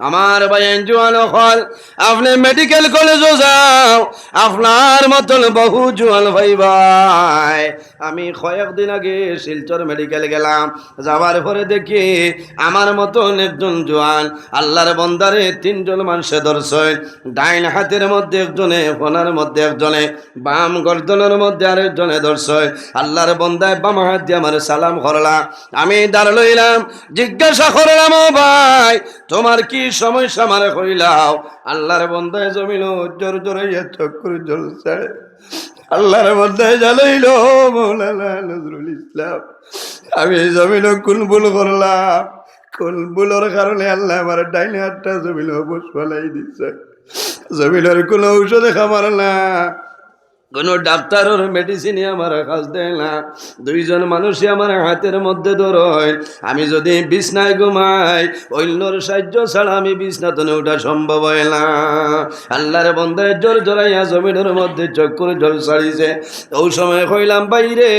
আমার ভাই জুয়ান হল আপনি মেডিকেল কলেজও যাও। আপনার মতন বহু জুয়ান ভাই ভাই। আমি কয়েকদিন আগে শিলচর মেডিকেল গেলাম। যাওয়ার পরে দেখি আমার মতন একজন জোয়ান, আল্লাহর বন্দারে তিনজন মানুষে ধরছে। ডাইন হাতের মধ্যে একজনে ফোনার মধ্যে একজনে, বাম গর্দনের মধ্যে আরেকজনে ধরছে। আল্লাহর বন্দায় বাম হাত দিয়ে আমার সালাম করলা। আমি দাঁড় লইলাম, জিজ্ঞাসা করলাম, ও ভাই, তোমার কি সমস্যা? মারে কইলাও। আল্লাহর বন্দায় জমিল জোর জোরে চক্কর জ্বলছে। আল্লাহর মধ্যে জানাইল, মৌলানা নজরুল ইসলাম, আমি জমিন কুলবুল করলাম। কুলবুলর কারণে আল্লাহ আমার ডাইনে হাতটা জমিল বসবালাই দিচ্ছে জমিনের কোনো ঔষধে খাবার না। কোনো ডাক্তারের মেডিসিনই আমার কাজ দেয় না। দুইজন মানুষই আমার হাতের মধ্যে ধরয়। আমি যদি বিছনায় ঘুমাই অন্যর সাহায্য ছাড়া আমি বিছনাতনে ওঠা সম্ভব হয় না। আল্লাহর বন্ধায় জোর জোরাইয়া জমিনের মধ্যে চক্কর জল ছাড়িছে। ওই সময় কইলাম, বাইরে,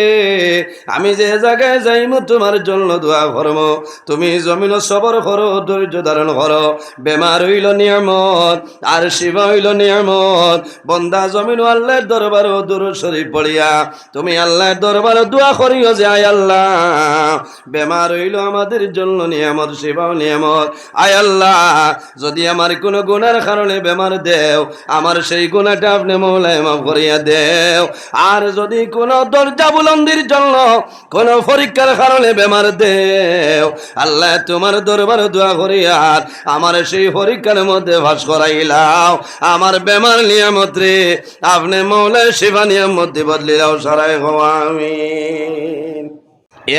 আমি যে জায়গায় যাইমু, তোমার জন্য দোয়া করম। তুমি জমিন সবর করো, ধৈর্য ধারণ করো। বেমার হইল নিয়ামত, আর শিব হইল নিয়ামত। বন্দা জমিন আল্লাহর দরবার দূর শরীফ পড়িয়া, তুমি আল্লাহর দরবার দোয়া করিও যে, আয় আল্লাহ। বেমার হইল আমাদের জন্য নিয়ামত, সেবাও নিয়ামত। আয় আল্লাহ, যদি আমার কোনো গুণার কারণে বেমার দেও, আমার সেই গুণাটা আপনি মৌলায় মাফ করিয়া দেও। আর যদি কোনো দরজা বুলন্দির জন্য কোনো পরীক্ষার কারণে বেমার দেও, আল্লাহ তোমার দরবার দোয়া করিয়া আমার সেই পরীক্ষার মধ্যে ভাস করাইলাও। আমার বেমার নিয়ামত রে, আপনি মৌলায় সেবা নিয়ামত বদলি দাও সারাই আমি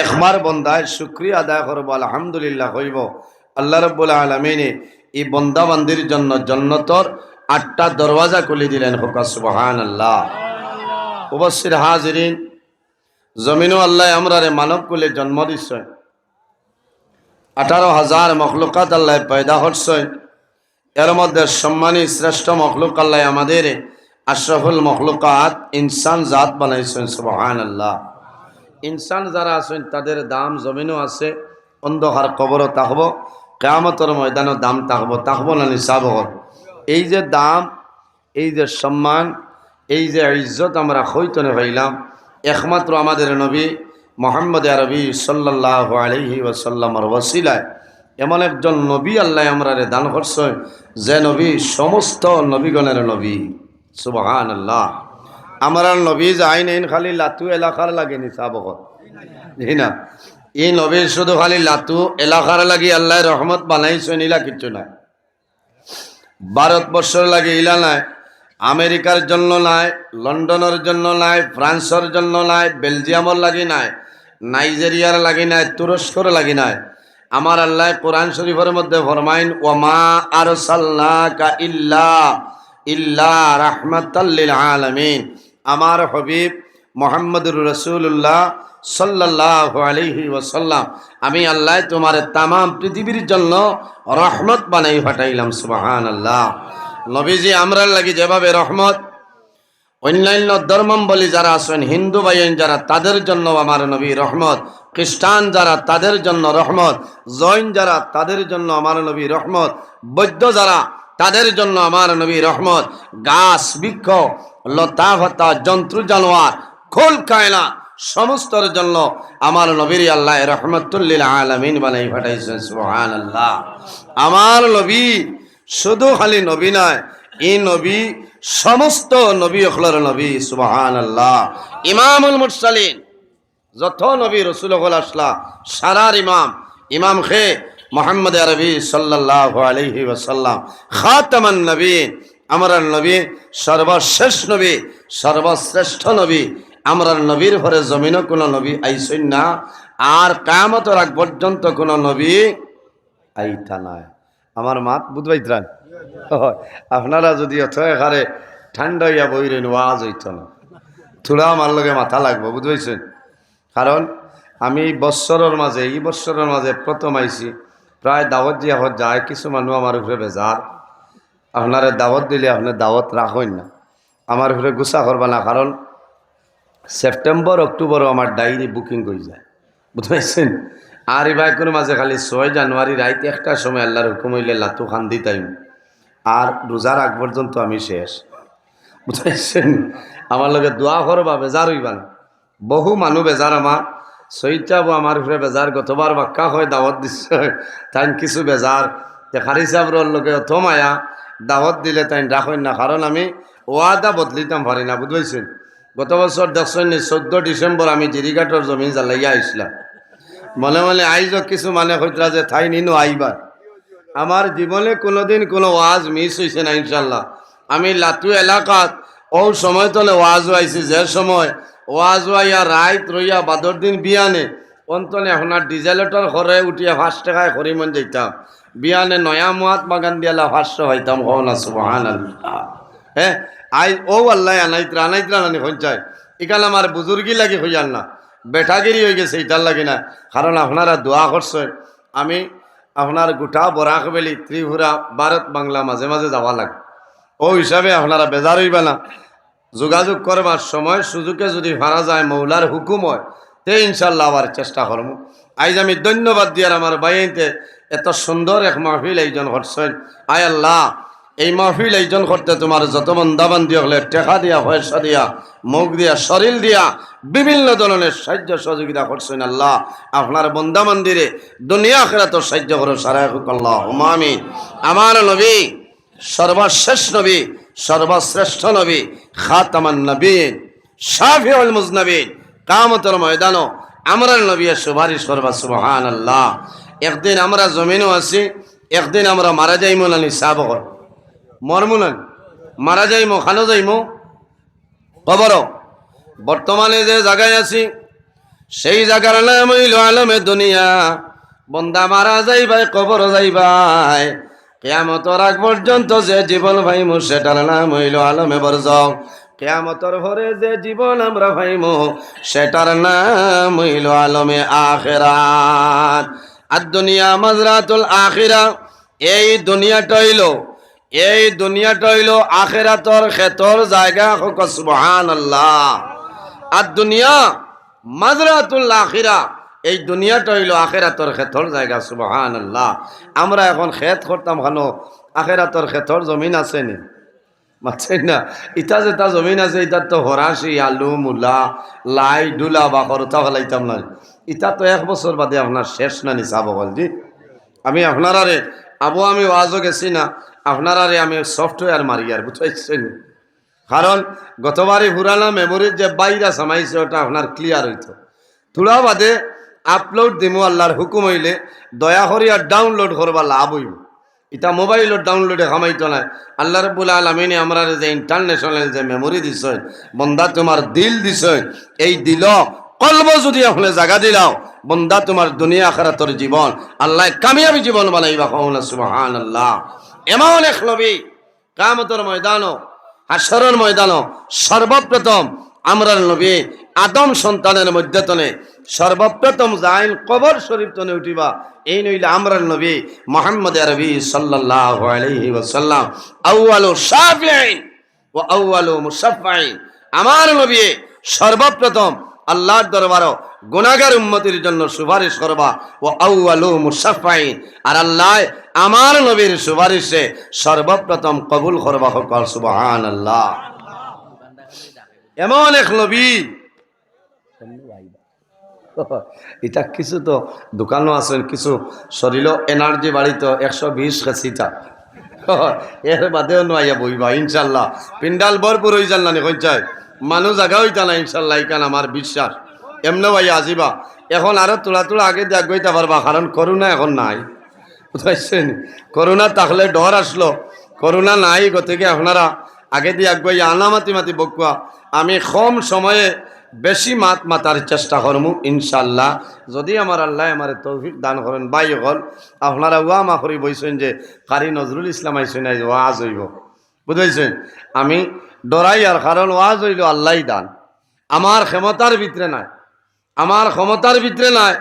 একবার বন্দায় শুক্রিয়া আদায় করব, আলহামদুলিল্লাহ হইব। আল্লাহ রব্বুল আলমিনে এই বন্দাবান্দির জন্য জন্নতর আটটা দরওয়াজা খুলে দিলেন হোকা আল্লাহ উপস্থিত হাজিরিন, জমিনও আল্লাহ আমরারে মানব কুলে জন্ম দিচ্ছে আঠারো হাজার মখলুকাত আল্লাহ পয়দা করছে। এর মধ্যে সম্মানী শ্রেষ্ঠ মখলুক আল্লাহ আমাদের আশরাফুল মখলুকাত ইনসান জাত বানাইছেন সুবহান আল্লাহ ইনসান যারা আছেন, তাদের দাম, জমিনও আছে, অন্ধকার কবরও থাকব কেয়ামতর ময়দানও দাম থাকব থাকব না নিসাব এই যে দাম, এই যে সম্মান, এই যে ইজ্জত আমরা হইতনে হইলাম, একমাত্র আমাদের নবী মোহাম্মদ আরবি সাল্লাহ আলহি ওসাল্লামর ওসিলায় এমন একজন নবী আল্লাহ আমরা দান করছে যে নবী সমস্ত নবীগণের নবী। সুবহান আল্লাহ আমার নবী যাই নেন খালি লাতু এলাকার লাগে নিসাব জি না, এই নবীর শুধু খালি লাতু এলাকার লাগি আল্লাহ রহমত বানাইছে নিলা কিছু নাই। ভারতবর্ষের লাগে ইলা নাই, আমেরিকার জন্য নাই, লন্ডনের জন্য নাই, ফ্রান্সের জন্য নাই, বেলজিয়ামর লাগি নাই, নাইজেরিয়ার লাগি নাই, তুরস্কর লাগি নাই। আমার আল্লাহ কোরআন শরীফের মধ্যে ফরমাইন ওমা আর কা ইল্লা ইল্লা রাহমাতাল্লিল আলামিন। আমার হবিব মোহাম্মদুর রসুল্লাহ সাল্লাহ আলহি ওসাল্লাম আমি আল্লাহ তোমার তাম পৃথিবীর জন্য রহমত বানাই ফাটাইলাম সুবাহান আল্লাহ নবীজি আমরার লাগি যেভাবে রহমত, অন্যান্য ধর্মাম্বলী যারা আছেন, হিন্দু বাইন যারা, তাদের জন্য আমার নবী রহমত, খ্রিস্টান যারা, তাদের জন্য রহমত, জৈন যারা, তাদের জন্য আমার নবী রহমত বৈদ্য যারা তাদের জন্য আমার নবী রহমত, গাছ, বৃক্ষ, লতা ভাতা, জন্তু, জানোয়ার, খোল, কায়না, সমস্তর জন্য আমার নবীর আল্লাহ রহমতুল্লিল আলমিন বানাই ফাটাইছেন সুহান আল্লাহ আমার নবী শুধু খালি নবী নয়, এই নবী সমস্ত নবী অখলার নবী সুবাহান আল্লাহ ইমামুল মুরসালিন, যত নবী রসুল আসলা, সারার ইমাম ইমাম খে মোহাম্মদ আরবি সাল্লাহ আলহি ওসাল্লাম খাতামান নবী আমার নবী, সর্বশেষ নবী, সর্বশ্রেষ্ঠ নবী আমরা নবীর ঘরে জমিনও কোনো নবী আইসই না, আর কামত রাখ পর্যন্ত কোনো নবী আইতা নাই। আমার মাত বুধবাইত্রান আপনারা যদি অথ এখানে ঠান্ডা হইয়া বইরেন ওয়াজ হইত না। থোড়া আমার লগে মাথা লাগবো, বুঝবাইছেন? কারণ আমি বৎসরের মাঝে, এই বৎসরের মাঝে প্রথম আইছি। প্রায় দাওয়াত দিয়া হত যায়, কিছু মানুষ আমার উপরে বেজার। আপনারা দাওয়াত দিলে আপনার দাওয়াত রাখেন না। আমার উপরে গুছা করবা না, কারণ সেপ্টেম্বর, অক্টোবরও আমার ডায়েরি বুকিং করে যায়। বুঝতে আর এই বাইকের মাঝে খালি ছয় জানুয়ারি রাইতে একটা সময় আল্লাহর হুকুম হইলে লাতু খান দিতাইম আর রোজার আগ পর্যন্ত আমি শেষ। বুঝাইছেন আমার লগে দোয়া করবা, বেজার হইবা বহু মানুষ বেজার আমার। সৈতাবো আমার উপরে বেজার গতবার বাক্কা হয় দাওয়াত দিচ্ছে তাই কিছু বেজার যে খারি সাহর লোকে অত মায়া দাওয়াত দিলে তাই রাখেন না কারণ আমি ওয়াদা বদলিতাম পারি না বুঝবাইছেন গত বছর দেখছেন চোদ্দ ডিসেম্বর আমি জিরিঘাটর জমি জ্বালাইয়া আসলাম মনে মনে আইজ কিছু মানে হইতরা যে থাই নিনু আইবার আমার জীবনে কোনোদিন কোনো ওয়াজ মিস হয়েছে না, ইনশাল্লাহ। আমি লাতু এলাকাত ও সময় তলে ওয়াজ আইছি যে সময় ওয়াজ আইয়া রাইত রইয়া, বাদর দিন বিয়ানে। অন্তনে আপনার ডিজেলেটর ঘরে উঠিয়া ফার্স্ট টাকায় করিমন যেতাম বিয়ানে নয়া মহাত্মা গান্ধী আল্লাহ ফার্স্ট হইতাম হন সুবহান হ্যাঁ আই ও আল্লাহ আনাইত্রা আনাইত্রা নানি সঞ্চয় ইকাল আমার বুজুর্গি লাগি হইয়াল না। বেটাগিরি হয়ে গেছে ইটার লাগে না। কারণ আপনারা দোয়া করছেন আমি আপনার গোটা বরাক বেলি ত্রিপুরা ভারত বাংলা মাঝে মাঝে যাওয়া লাগে। ও হিসাবে আপনারা বেজার হইবে না যোগাযোগ করবার সময় সুযোগে যদি ভাড়া যায় মৌলার হুকুম হয়, তে ইনশাল্লাহ আবার চেষ্টা করব। আজ আমি ধন্যবাদ দিয়ার আমার বাইতে এত সুন্দর এক মাহফিল এইজন করছেন। আয় আল্লাহ, এই মাহফিল এইজন করতে তোমার যত বন্দাবান্দি হলে টেকা দিয়া, পয়সা দিয়া, মুখ দিয়া, শরীর দিয়া বিভিন্ন ধরনের সাহায্য সহযোগিতা করছেন আল্লাহ। আপনার বন্দা মন্দিরে দুনিয়া খেলা তো সাহায্য করো সারা আমার নবী, সর্বশেষ নবী সর্বশ্রেষ্ঠ নবী, খাতামান নবীন, শাফিউল মুজনবীন। কামতর ময়দানও আমরা নবী সুভারিশ করবা সুবহান আল্লাহ একদিন আমরা জমিনও আছি, একদিন আমরা মারা যাইমো নানি সাব মরমুনান মারা যাইমো, খানো যাইমো খবর বর্তমানে যে জায়গায় আছি, সেই জায়গার নাম আলমে দুনিয়া। বন্দা মারা যাইবাই কবর যাইবাই। কেয়ামতর আগ পর্যন্ত যে জীবন ভাইমু, সেটার নাম হইল আলমে বরজং কেয়ামতর ভরে যে জীবন আমরা ভাইমু, সেটার নাম হইল আলমে আখেরাত। আর দুনিয়া মাজরাতুল আখিরা, এই দুনিয়াটা হইল, এই দুনিয়াটা হইল আখেরাতর ক্ষেতর জায়গা হোক সুবহান আল্লাহ আর দুনিয়া মাজরাতুল আখিরা এই দুনিয়াটা হইল আখেরাতর ক্ষেতর জায়গা সুবহান আল্লাহ আমরা এখন ক্ষেত করতাম কেন? আখেরাতর ক্ষেতর জমিন আছে নি? মাছেন না। ইটা যেটা জমিন আছে, ইটার তো হরাশি আলু, মূলা, লাই, ডুলা বা করতা ফেলাইতাম না। ইটা তো এক বছর বাদে আপনার শেষ না নি, চাব জি। আমি আপনারারে, আবু আমি ওয়াজও গেছি না, আপনারারে আমি সফটওয়্যার মারি আর, বুঝাইছেন কারণ গতবারই পুরানা মেমোরির যে বাইরা সামাইছে ওটা আপনার ক্লিয়ার হইতো। তুলা বাদে আপলোড দিমু, আল্লাহর হুকুম হইলে। দয়া করি আর ডাউনলোড করবা লাভ হইব। এটা মোবাইলত ডাউনলোডে কামাইতো নাই আল্লাহ রব্বুল আলমিনে আমরা যে ইন্টারন্যাশনাল যে মেমোরি দিছেন, বন্দা তোমার দিল দিছেন, এই দিল কলব যদি আপনি জাগা দিলাও বন্দা তোমার দুনিয়া আখারাতর জীবন, আল্লাহ কামিয়াবি জীবন বানাইবা কহনা সুবহান আল্লাহ এমন এক নবী কামতর ময়দানও হাসরের ময়দানও সর্বপ্রথম আমরার নবী আদম সন্তানের মধ্যে তনে সর্বপ্রথম যাইন কবর শরীফ তনে উঠিবা। এই নইলে আমরার নবী মোহাম্মদ আরবি সাল্লাল্লাহু আলাইহি ওয়াসাল্লাম, আউয়ালু শাফিঈন ও আউয়ালু মুসাফফাইন আমার নবী সর্বপ্রথম আল্লাহর দরবারও গুনাহগার উম্মতির জন্য সুপারিশ করবা। ও আউয়ালু মুসাফফাইন আর আল্লাহ আমার নবীর সুপারিশে সর্বপ্রথম কবুল করবা। হকল সুবহানাল্লাহ। এমন এক নবী এটা কিছু তো দোকানও আছে, কিছু শরীর এনার্জি বাড়িত একশো বিশ কেসিটা এর বাদেও নোয়াইয়া বইবা ইনশাল্লাহ। পিন্ডাল ভরপুর হয়ে যান না কঞ্চায় মানুষ জাগা হইতা না ইনশাল্লাহ ইকান আমার বিশ্বাস। এমনি ভাইয়া আসিবা এখন আরও তোলা তোলা আগে দিয়ে আগাইতে পারবা কারণ করোনা এখন নাই। বুঝাইছেন করোনা থাকলে ডর আসলো করোনা নাই, গতিকে আপনারা আগে দিয়ে আগুয়াই আনামাতি মাতি বকুয়া আমি কম সময়ে বেশি মাত মাতার চেষ্টা করমু ইনশাল্লাহ যদি আমার আল্লাহ আমার তৌফিক দান করেন, বাই হল আপনারা ওয়া মা করি বইছেন যে, কারি নজরুল ইসলাম আইসেন ওয়াজ হইব। বুঝাইছেন? আমি ডরাই আর কারণ ওয়াজ হইল আল্লাহ দান। আমার ক্ষমতার ভিতরে নাই। আমার ক্ষমতার ভিতরে নাই।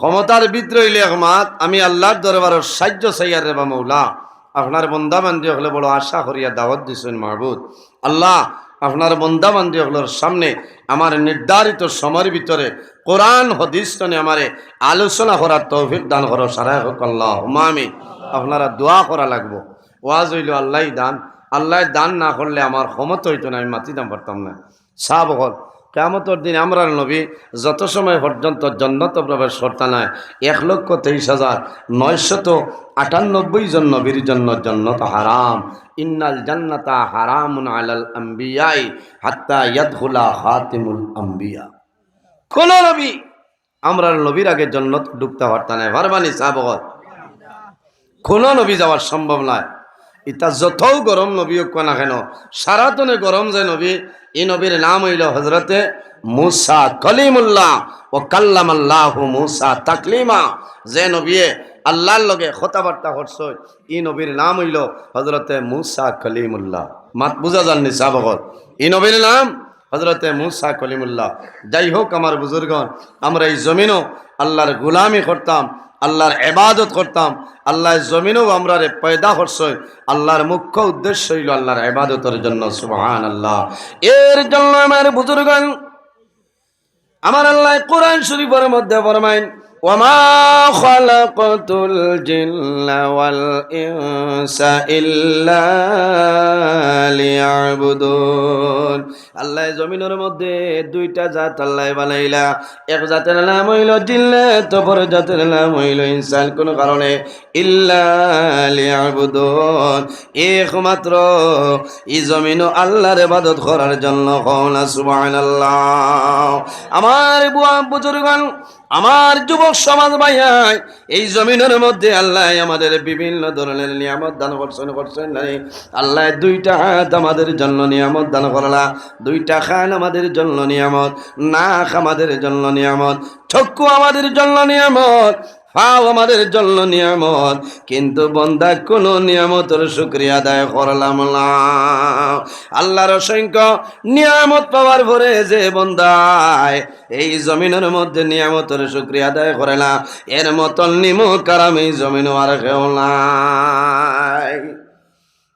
ক্ষমতার ভিতরে হইলে একমাত, আমি আল্লাহর দরবারের সাহায্য সাইয়ার রে বা মৌলা। আপনার বন্দা বান্ধি হলে বড় আশা করিয়া দাওয়াত দিছেন মাহবুদ। আল্লাহ আপনার বন্দাবান্ধী হলোর সামনে আমার নির্ধারিত সময়ের ভিতরে কোরআন, হদিস আমারে আলোচনা করার তৌফিক দান করো সারাই হোক আল্লাহ আমি আপনারা দোয়া করা লাগবো। ওয়াজ হইল আল্লাহ দান। আল্লাহ দান না করলে আমার ক্ষমতা হইতো না, আমি মাতি দাম পারতাম না। হল। কেমতর দিন আমরা নবী যত সময় পর্যন্ত জন্নত প্রবেশ করতে নয় এক লক্ষ তেইশ হাজার নয়শত আটানব্বই জন নবীর জন্য জন্নত হারাম। ইন্নাল জান্নাতা হারামুন আলাল আম্বিয়াই হাত্তা ইয়াদহুলা হাতিমুল আম্বিয়া। কোন নবী আমরা নবীর আগে জন্নত ডুবতে পারতাম ভারবানি সাবগত। কোন নবী যাওয়ার সম্ভব নয় ইতা যতও গরম নবী হোক না কেন? সারাতনে গরম যে নবী, এই নবীর নাম হইল হজরতে মুসা কলিমুল্লাহ ও কাল্লামাল্লাহ মুসা তাকলিমা। যে নবীয়ে আল্লাহর লগে কথাবার্তা করছ ই নবীর নাম হইল হজরতে মুসা কলিমুল্লাহ। মাত বুঝা যাননি সাবগত ই নবীর নাম হজরতে মুসা কলিমুল্লাহ। যাই হোক, আমার বুজুর্গন আমরা এই জমিনও আল্লাহর গুলামি করতাম আল্লাহর এবাদত করতাম, আল্লাহর জমিনও আমরা রে পয়দা করছই, আল্লাহর মুখ্য উদ্দেশ্য হইল আল্লাহর এবাদতের জন্য সুহান আল্লাহ এর জন্য আমার বুজুর্গ আমার আল্লাহ কোরআন শরীফের মধ্যে ফরমাইন খালাকাতুল জিন্না ওয়াল ইনসা ইল্লা লিয়াবুদুন আল্লাহ জমিনের মধ্যে দুইটা জাত আল্লাহ বানাইলা। এক জাতের নাম হইল জিল্লা তপর জাতের নাম হইল ইনসান। কোন কারণে ইল্লা লিয়াবুদুন। একমাত্র এই জমিন আল্লাহর ইবাদত করার জন্য কওনা সুবহানাল্লাহ। আমার বুয়া বুজুর্গান আমার যুবক সমাজ ভাইয়াই এই জমিনের মধ্যে আল্লাহ আমাদের বিভিন্ন ধরনের নিয়ামত দান করছেন করছেন নাই। আল্লাহ দুইটা হাত আমাদের জন্য নিয়ামত দান করলা। দুইটা খান আমাদের জন্য নিয়ামত, নাক আমাদের জন্য নিয়ামত, চক্ষু আমাদের জন্য নিয়ামত ফাও আমাদের জন্য নিয়ামত। কিন্তু বন্দা কোন নিয়ামতের শুক্রিয়া আদায় করলাম আল্লাহর অসংখ্য নিয়ামত পাওয়ার পরে যে বন্দায় এই জমিনের মধ্যে নিয়ামতের শুক্রিয়া আদায় করে না এর মতন নিম কারাম এই জমিন আর কেউ নাই।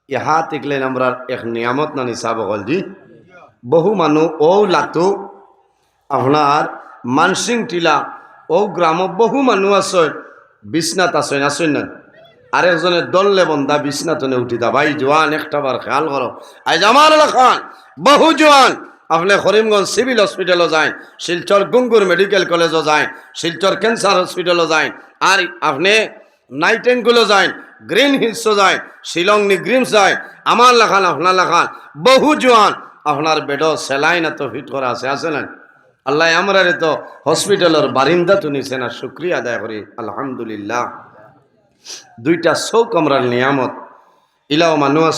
ইহা তিকলেন আমরা এক নিয়ামত না নিসাব জি বহু মানুষ ও লাতু, আপনার মানসিং টিলা ও গ্রাম বহু মানুষ আছে বিছনাত আছে আসেন না আরেকজনে দললে বন্ধা বিছনাতনে উঠিতা ভাই, জোয়ান, একটা বার খেয়াল করো। আজ আমার এলাকান বহু জোয়ান। আপনি করিমগঞ্জ সিভিল হসপিটালও যায় শিলচর গুঙ্গুর মেডিকেল কলেজও যায় শিলচর ক্যান্সার হসপিটালও যায় আর আপনি নাইটেনগুলো যায় গ্রিন হিলসও যায় শিলং নি গ্রিমস যায় আমার লেখান, আপনার লেখান, বহু জোয়ান। আপনার বেডও সেলাইন এত ফিট করা আছে আছে না আল্লাহ আমরা তো হসপিটালের বারিন্দা তুনিছে না শুক্রিয়া আদায় করি, আলহামদুলিল্লাহ। দুইটা চৌক আমরার নিয়ামত। ইলাও মানুষ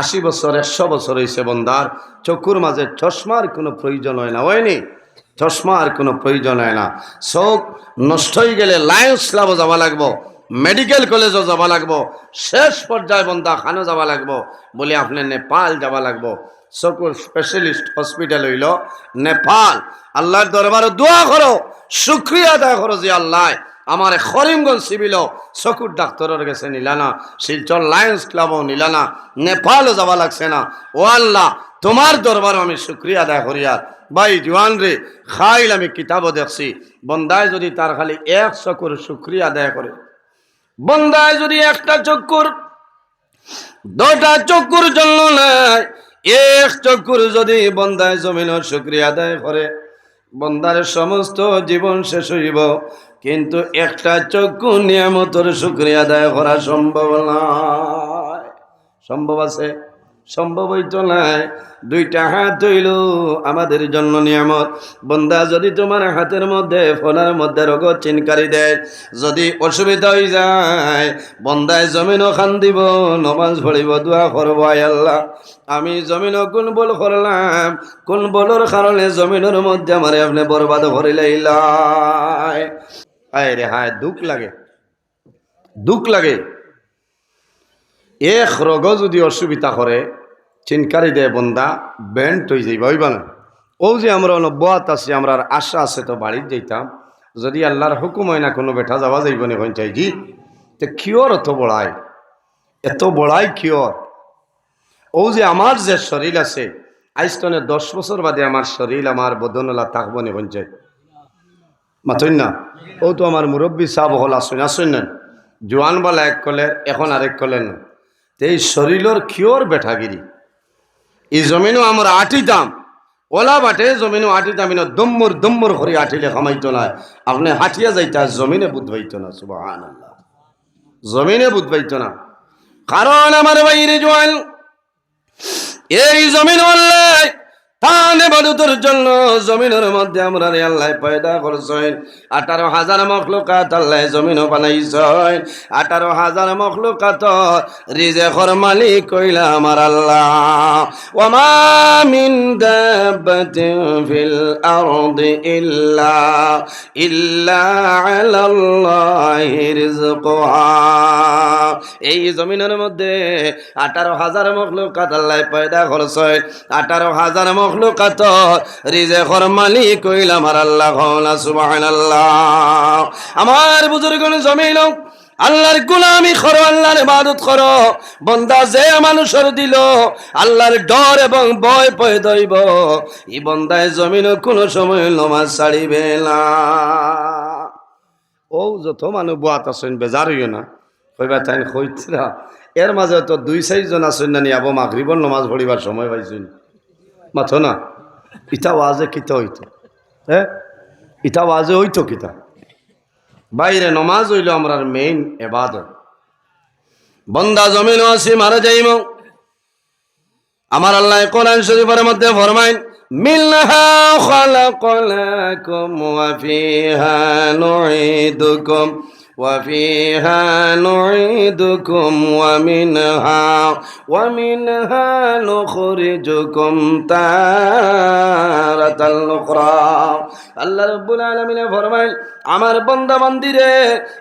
আশি বছর, একশো বছর হয়েছে বন্দার চকুর মাঝে চশমার কোনো প্রয়োজন হয় না হয়নি চশমার কোনো প্রয়োজন হয় না। চোখ নষ্ট হয়ে গেলে লায়ন্স ক্লাবও যাওয়া লাগবো, মেডিকেল কলেজও যাওয়া লাগবো, শেষ পর্যায়ে বন্দা খানো যাওয়া লাগবো, বলে আপনি নেপাল যাওয়া লাগবো। চকুর স্পেশালিস্ট হসপিটাল হইল নেপাল। আল্লাহর দরবারে দোয়া করো, শুক্রিয়া আদায় করো যে আল্লাহ আমার করিমগঞ্জ সিভিল চকুর ডাক্তারের গেছে নিলানা শিলচর লায়ন্স ক্লাবও নিলানা নেপালও যাওয়া লাগছে না। ও আল্লাহ, তোমার দরবারও আমি শুক্রিয়া আদায় করি আর। ভাই জোয়ান রে, খাইল আমি কিতাবও দেখছি। বন্দায় যদি তার খালি এক চকুর শুক্রিয়া আদায় করে, বন্দায় যদি একটা চক্কুর দুটা চক্কুর জন্য নাই এক চক্ষুর যদি বন্দায় জমিন শুক্রিয়া আদায় করে, বন্দার সমস্ত জীবন শেষ হইব, কিন্তু একটা চক্ষু নিয়ামতর শুক্রিয়া আদায় করা সম্ভব নয়। সম্ভব আছে? সম্ভব হইতো নাই। দুইটা হাত হইল আমাদের জন্য নিয়ামত। বন্দা যদি তোমার হাতের মধ্যে, ফোনের মধ্যে রোগ চিনকারি দেয়, যদি অসুবিধা হয়ে যায়, বন্দায় জমিনও খান দিব নমাজ পড়িব, দোয়া করব আল্লাহ। আমি জমিনও কোন বল করলাম কোন বলর কারণে জমিনের মধ্যে আমার আপনি বরবাদ করিলে আয় রে, হায়, দুঃখ লাগে। দুঃখ লাগে। এক রোগ যদি অসুবিধা করে, চিনকারি দেয় বন্দা, ব্যান্ড হয়ে যাইব, হইবা না। ও যে আমরা নব্বত আছি, আমরা আশা আছে তো বাড়ির যাইতাম। যদি আল্লাহর হুকুম হয় না, কোনো বেঠা যাওয়া যাইব না চাই জি। তো কিয়র এত বড়াই। এত বড়াই কিয়র ও যে আমার যে শরীর আছে আইস্তনে দশ বছর বাদে আমার শরীর, আমার বদনলা থাকব নি বঞ্চে মাথুন না? ও তো আমার মুরব্বী সাহ হল, আসুন আসুন না। জোয়ান বলা এক কলের এখন আরেক কলের না। এই শরীরের কিওর বেঠাগিরি। এই জমিনও আঠি দাম। ওলা বাটে জমিনও আটিতাম ইন দম্মর দম্মর করে আঠিলে খামাইতো না। আপনি হাঁটিয়া যাইতা, জমিনে বুধ পাইতো না সুবাহান আল্লাহ জমিনে বুধ পাইতো না। কারণ আমার বাইরে জোয়ান এই জমিন আল্লাহ তান বাদুতর জন্য জমিনের মধ্যে আমরা রে আল্লাহ পয়দা করছেন। আঠারো হাজার মখলুকাত আল্লাহ জমিনও বানাইছেন। আঠারো হাজার মখলুকাত রিজেখর মালিক কইলা আমার আল্লাহ। ওমা মিন দাব্বাতিন ফিল ইল্লা ইল্লা আলাল্লাহি রিজকুহা। এই জমিনের মধ্যে আঠারো হাজার মখলুকাত আল্লাহ পয়দা করছেন। আঠারো হাজার মখলুকাত রিজেখর মালিক কইল আমার আল্লাহ সুবহানাল্লাহ। আমার বুজুর্গণ জমিন আল্লাহর গুলামি করো, আল্লাহর ইবাদত করো। বন্দা যে মানুষের দিল, আল্লাহর ডর এবং ভয় পয় দইব এই বন্দায় জমিন কোনো সময় নমাজ ছাড়িবে না। ও, যত মানুষ বোয়াত আছেন, বেজার হইও না। কইবা তাই কইতরা। এর মাঝে তো দুই, চারিজন আছেন না নি, আবো মাগরিবর নমাজ পড়িবার সময় পাইছেন। মাথো না? ইটা ওয়াজে কিতা হইতো? হ্যাঁ? ইটা ওয়াজে হইতো কিতা? বাইরে নমাজ হইল আমরার মেইন এবাদত। বন্দা জমিন আসি, মারা যাইম। আমার আল্লাহ কোরআন শরীফের মধ্যে ফরমাইন মিনহা খালাকনাকুম ওয়া ফিহা নুঈদুকুম। وفيها نعيدكم ومنها ومنها نخرجكم تارة أخرى الله رب العالمين فرمائل আমার বন্দা মন্দিরে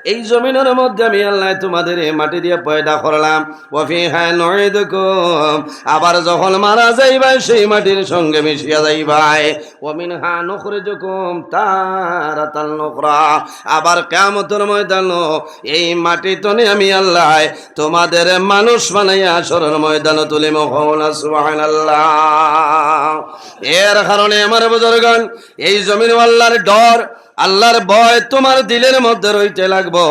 এই জমিনের মধ্যে আমি আল্লাহ তোমাদের মাটি দিয়ে পয়দা করলাম। ওফি হ্যাঁ নয় আবার যখন মারা যাইবাই সেই মাটির সঙ্গে মিশিয়া যাইবাই ওমিন হা নখরে যকুম তার তাল নকরা আবার কেমতর ময়দান এই মাটি তনে আমি আল্লাহ তোমাদের মানুষ বানাইয়া সরর ময়দান তুলি মহলা সুবাহ আল্লাহ এর কারণে আমার বুজুর্গণ, এই জমিন আল্লাহর ডর আল্লাহর ভয় তোমার দিলের মধ্যে রইতে লাগবো।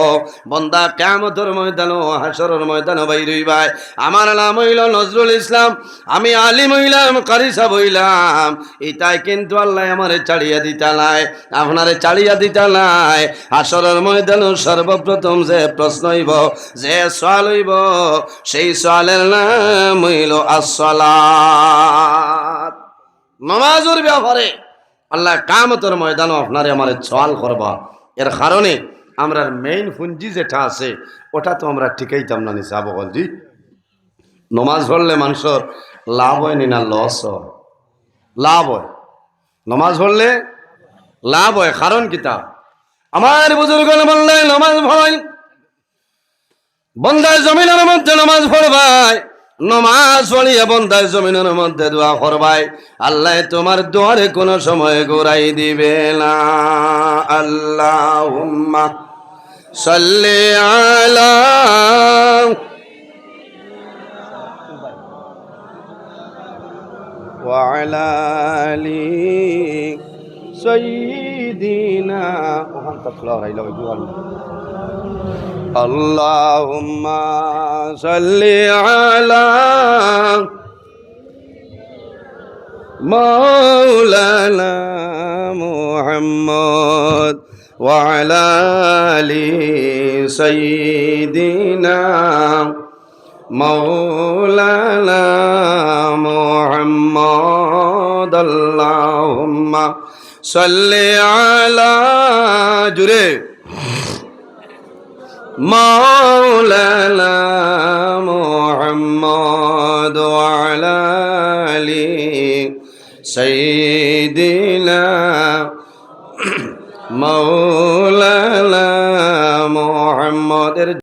বন্দা কেমতর ময়দান ও হাসরের ময়দান বাইরই ভাই আমার নাম হইল নজরুল ইসলাম, আমি আলিম হইলাম কারিসা হইলাম। এটাই কিন্তু আল্লাহ আমারে চাড়িয়া দিতা নাই, আপনারে চাড়িয়া দিতা নাই। হাসরের ময়দান সর্বপ্রথম যে প্রশ্ন হইব, যে সোয়াল হইব, সেই সোয়ালের নাম হইল আসসালাত। নমাজের ব্যাপারে আল্লাহ কামতর ময়দানও আপনারে আমার সওয়াল করবা। এর কারণে আমরা মেইন পুঞ্জি যেটা আছে, ওটা তো আমরা ঠিকাইতাম না নিসা বকলজি নমাজ পড়লে মানুষের লাভ হয় নি, না লস লাভ হয়। নমাজ পড়লে লাভ হয়, কারণ কিতা আমার বুজুর্গ বললে নমাজ ভয় বন্দায় জমিনের মধ্যে নমাজ পড়বাই নমাজ পড়িয়া বন্দায় জমিনের মধ্যে দোয়া করবাই আল্লাহ তোমার দোয়ারে কোনো সময় ঘুরাই দিবে না আল্লাহ সাল্লি আলা وعلى آل سيدنا وهل تطلع إلى وجوه اللهم صل على مولانا محمد وعلى آل سيدنا مولانا محمد. اللهم صل على جري مولانا محمد وعلى آل سيدنا مولانا محمد.